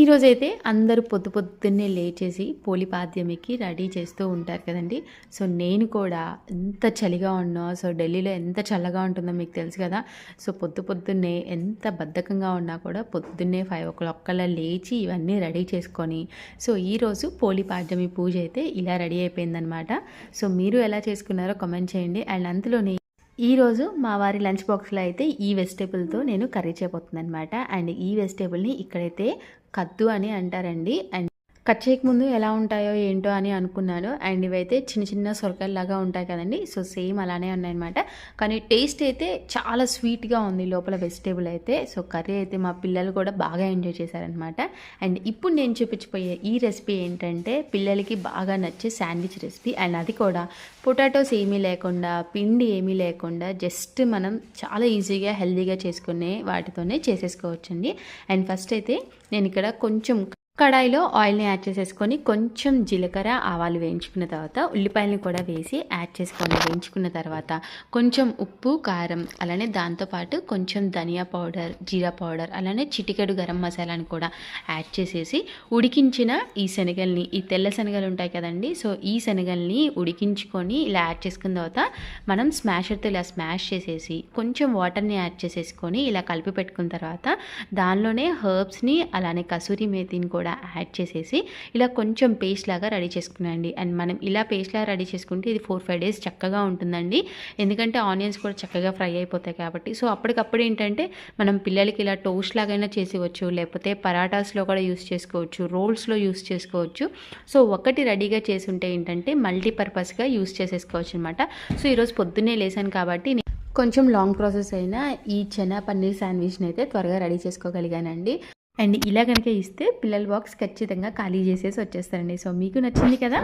ఈరోజైతే అందరూ పొద్దు పొద్దున్నే లేచేసి పోలిపాద్యమికి రెడీ చేస్తూ ఉంటారు కదండి. సో నేను కూడా ఎంత చలిగా ఉన్నా సో ఢిల్లీలో ఎంత చల్లగా ఉంటుందో మీకు తెలుసు కదా. సో పొద్దు పొద్దున్నే ఎంత బద్ధకంగా ఉన్నా కూడా పొద్దున్నే ఫైవ్ ఓ క్లాక్ కల్లా లేచి ఇవన్నీ రెడీ చేసుకొని సో ఈరోజు పోలిపాద్యమి పూజ అయితే ఇలా రెడీ అయిపోయిందనమాట సో మీరు ఎలా చేసుకున్నారో కమెంట్ చేయండి. అండ్ అందులోనే ఈరోజు మా వారి లంచ్ బాక్స్లో అయితే ఈ వెజిటేబుల్తో నేను కర్రీ చేయబోతుంది అనమాట అండ్ ఈ వెజిటేబుల్ని ఇక్కడైతే కద్దు అని అంటారండి. అండ్ కట్ చేయకముందు ఎలా ఉంటాయో ఏంటో అని అనుకున్నాను. అండ్ ఇవైతే చిన్న చిన్న సొరకాయలాగా ఉంటాయి కదండి. సో సేమ్ అలానే ఉన్నాయన్నమాట. కానీ టేస్ట్ అయితే చాలా స్వీట్గా ఉంది లోపల వెజిటేబుల్ అయితే. సో కర్రీ అయితే మా పిల్లలు కూడా బాగా ఎంజాయ్ చేశారనమాట అండ్ ఇప్పుడు నేను చూపించిపోయే ఈ రెసిపీ ఏంటంటే పిల్లలకి బాగా నచ్చే శాండ్విచ్ రెసిపీ. అండ్ అది కూడా పొటాటోస్ ఏమీ లేకుండా పిండి ఏమీ లేకుండా జస్ట్ మనం చాలా ఈజీగా హెల్దీగా చేసుకునే వాటితోనే చేసేసుకోవచ్చండి. అండ్ ఫస్ట్ అయితే నేను ఇక్కడ కొంచెం కడాయిలో ఆయిల్ని యాడ్ చేసేసుకొని కొంచెం జీలకర్ర ఆవాలు వేయించుకున్న తర్వాత ఉల్లిపాయలని కూడా వేసి యాడ్ చేసుకొని వేయించుకున్న తర్వాత కొంచెం ఉప్పు కారం అలానే దాంతోపాటు కొంచెం ధనియా పౌడర్ జీరా పౌడర్ అలానే చిటికెడు గరం మసాలాని కూడా యాడ్ చేసేసి ఉడికించిన ఈ శనగల్ని ఈ తెల్ల శనగలు ఉంటాయి కదండి సో ఈ శనగల్ని ఉడికించుకొని ఇలా యాడ్ చేసుకున్న తర్వాత మనం స్మాషర్తో ఇలా స్మాష్ చేసేసి కొంచెం వాటర్ని యాడ్ చేసేసుకొని ఇలా కలిపి పెట్టుకున్న తర్వాత దానిలోనే హర్బ్స్ని అలానే కసూరి మేతిని కూడా యాడ్ చేసేసి ఇలా కొంచెం పేస్ట్ లాగా రెడీ చేసుకున్నాండి అండ్ మనం ఇలా పేస్ట్ లాగా రెడీ చేసుకుంటే ఇది ఫోర్ ఫైవ్ డేస్ చక్కగా ఉంటుందండి. ఎందుకంటే ఆనియన్స్ కూడా చక్కగా ఫ్రై అయిపోతాయి కాబట్టి. సో అప్పటికప్పుడు ఏంటంటే మనం పిల్లలకి ఇలా టోస్ట్ లాగైనా చేసేవచ్చు లేకపోతే పరాటాస్లో కూడా యూస్ చేసుకోవచ్చు రోల్స్లో యూస్ చేసుకోవచ్చు. సో ఒకటి రెడీగా చేసి ఉంటే ఏంటంటే మల్టీపర్పస్గా యూస్ చేసేసుకోవచ్చు అనమాట సో ఈరోజు పొద్దున్నే లేసాను కాబట్టి కొంచెం లాంగ్ ప్రాసెస్ అయినా ఈ చెనా పన్నీర్ శాండ్విచ్ని అయితే త్వరగా రెడీ చేసుకోగలిగానండి. అండ్ ఇలా కనుక ఇస్తే పిల్లల బాక్స్ ఖచ్చితంగా ఖాళీ చేసేసి వచ్చేస్తారండి. సో మీకు నచ్చింది కదా?